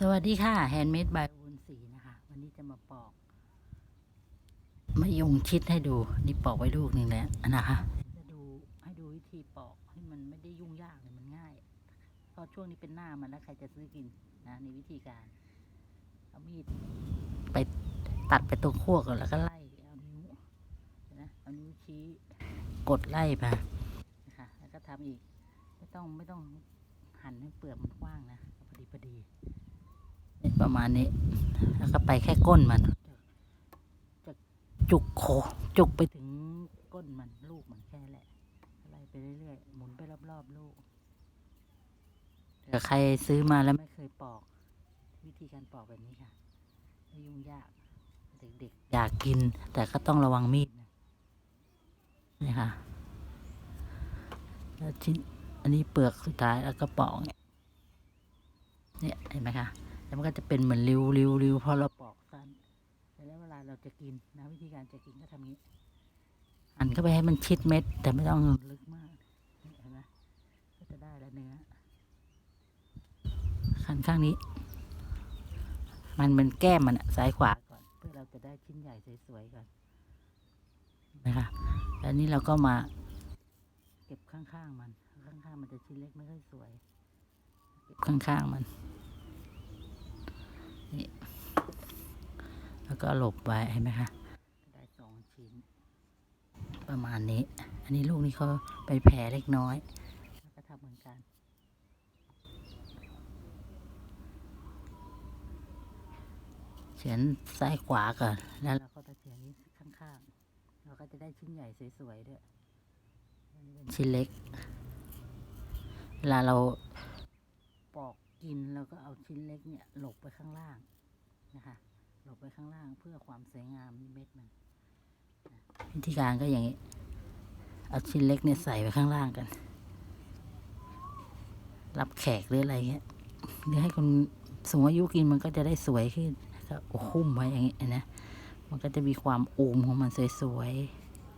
สวัสดีค่ะแฮนด์เมดบายวุนสีนะคะ วันนี้จะมาปอกมะยงชิดให้ดู นี่ปอกไว้ลูกหนึ่งแล้วนะคะ จะดูให้ดูวิธีปอกให้มันไม่ได้ยุ่งยากเลยมันง่ายเพราะช่วงนี้เป็นหน้ามันแล้วใครจะซื้อกินนะในวิธีการเอามีดไปตัดไปตรงขั้วก่อนแล้วก็ไล่เอานิ้วนะเอานิ้วชี้กดไล่ไปนะคะแล้วก็ทำอีก ไม่ต้องไม่ต้องหั่นให้เปลือกมันกว้างนะเอาพอดีพอดีเนี่ย ประมาณนี้ แล้วก็ไปแค่ก้นมัน จะจุกโคจุกไปถึงก้นมันลูกมันแค่แหละไล่ไปเรื่อยๆหมุนไปรอบๆลูกแต่ใครซื้อมาแล้วไม่เคยปอก วิธีการปอกแบบนี้ค่ะไม่ยุ่งยากเด็กๆอยากกิน แต่ก็ต้องระวังมีดนะนี่ค่ะแล้วชิ้นอันนี้เปลือกสุดท้ายแล้วก็ปอกเนี่ยเนี่ยเห็นไหมคะ แล้วมันก็จะเป็นเหมือนริ้วริ้วริ้วพอเราปอกสั้นเสร็จแล้วเวลาเราจะกินนะวิธีการจะกินก็ทำงี้หั่นเข้าไปให้มันชิดเม็ด แต่ไม่ต้องลึกมากเห็นไหมก็จะได้แล้วเนื้อขันข้างนี้ มันเป็นแก้มมันอะซ้ายขวาก่อน เพื่อเราจะได้ชิ้นใหญ่สวยๆก่อนนะคะแล้วนี้เราก็มาเก็บข้างๆมัน ข้างๆมันจะชิ้นเล็กไม่ค่อยสวย เก็บข้างๆมัน แล้ว ก็หลบไว้เห็นไหมคะได้สองชิ้น ประมาณนี้ อันนี้ลูกนี้เขาไปแผลเล็กน้อยแล้วก็ทำเหมือนกันเฉียนซ้ายขวาก่อนแล้วเราก็จะเฉียนนี้ข้างๆเราก็จะได้ชิ้นใหญ่สวยๆด้วยชิ้นเล็ก เวลาเราปอกกินเราก็เอาชิ้นเล็กเนี่ยหลบไปข้างล่างนะคะ หลบไปข้างล่างเพื่อความสวยงามเม็ดมันวิธีการก็อย่างนี้ เอาชิ้นเล็กเนี่ยใส่ไปข้างล่างกัน รับแขกหรืออะไรเงี้ยหรือให้คนสูงอายุกินมันก็จะได้สวยขึ้นก็คุ้มไว้อย่างนี้นะ มันก็จะมีความอูมของมันสวย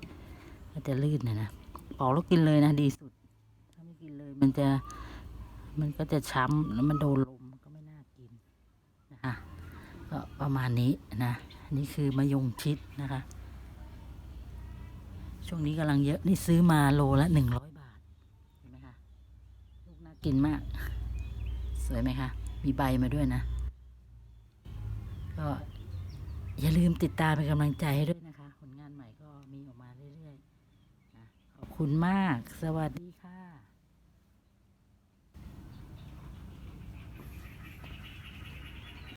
ๆ ก็จะลื่นนะนะปอกแล้วกินเลยนะดีสุด ถ้าไม่กินเลยมันจะมันก็จะช้ำแล้วมันโดนลมมันก็ไม่น่ากินนะคะ ก็ประมาณนี้นะอันนี่คือมะยงชิดนะคะ ช่วงนี้กำลังเยอะนี่ซื้อมาโลละหนึ่งร้อยบาทเห็นไหมคะลูกน่ากินมาก สวยไหมคะ มีใบมาด้วยนะ ก็อย่าลืมติดตามเป็นกำลังใจให้ด้วยนะคะ ผลงานใหม่ก็มีออกมาเรื่อยๆนะขอบคุณมาก สวัสดี